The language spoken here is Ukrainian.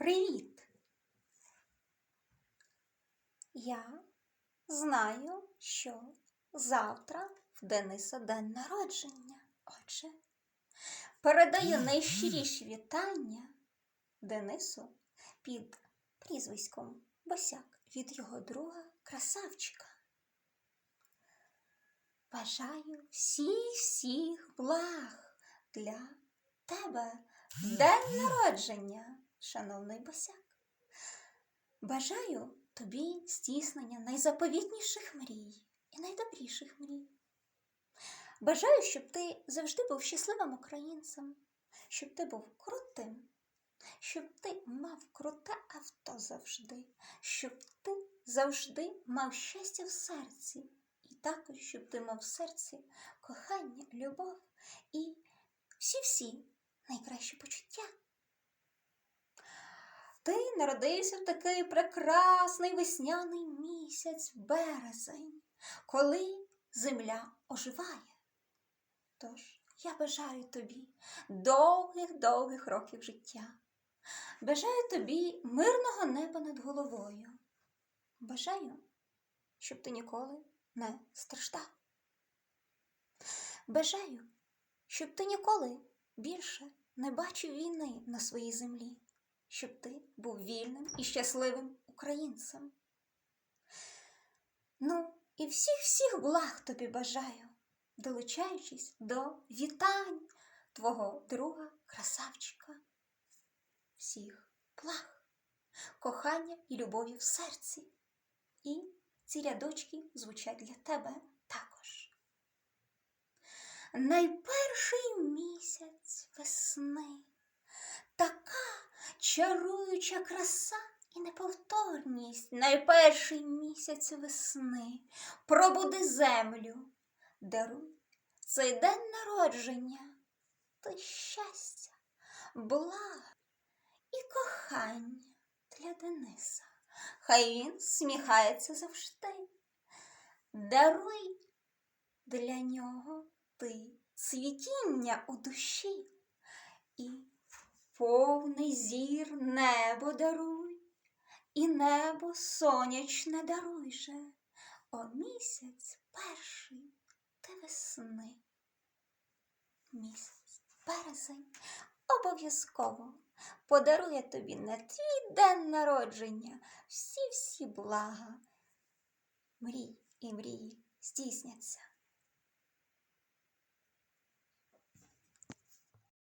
Привіт! Я знаю, що завтра в Дениса день народження. Отже, передаю найщиріші вітання Денису під прізвиськом Босяк від його друга красавчика. Бажаю всіх-всіх благ для тебе в день народження, шановний Босяк. Бажаю тобі здійснення найзаповітніших мрій і найдобріших мрій. Бажаю, щоб ти завжди був щасливим українцем, щоб ти був крутим, щоб ти мав круте авто завжди, щоб ти завжди мав щастя в серці, і також, щоб ти мав в серці кохання, любов і всі-всі найкращі почуття. Ти народився в такий прекрасний весняний місяць березень, коли земля оживає. Тож я бажаю тобі довгих-довгих років життя. Бажаю тобі мирного неба над головою. Бажаю, щоб ти ніколи не страждав. Бажаю, щоб ти ніколи більше не бачив війни на своїй землі щоб ти був вільним і щасливим українцем. Ну, і всіх-всіх благ тобі бажаю, долучаючись до вітань твого друга красавчика. Всіх благ, кохання і любові в серці. І ці рядочки звучать для тебе також. Найперший місяць весни така чаруюча краса і неповторність найперший місяць весни. Пробуди землю, даруй цей день народження, то щастя, блага і кохання для Дениса. Хай він сміхається завжди. Даруй для нього ти цвітіння у душі і повний зір небо даруй, і небо сонячне даруй же, о місяць перший ти весни. Місяць березень обов'язково подарує тобі на твій день народження всі-всі блага. Мрій і мрії здійсняться.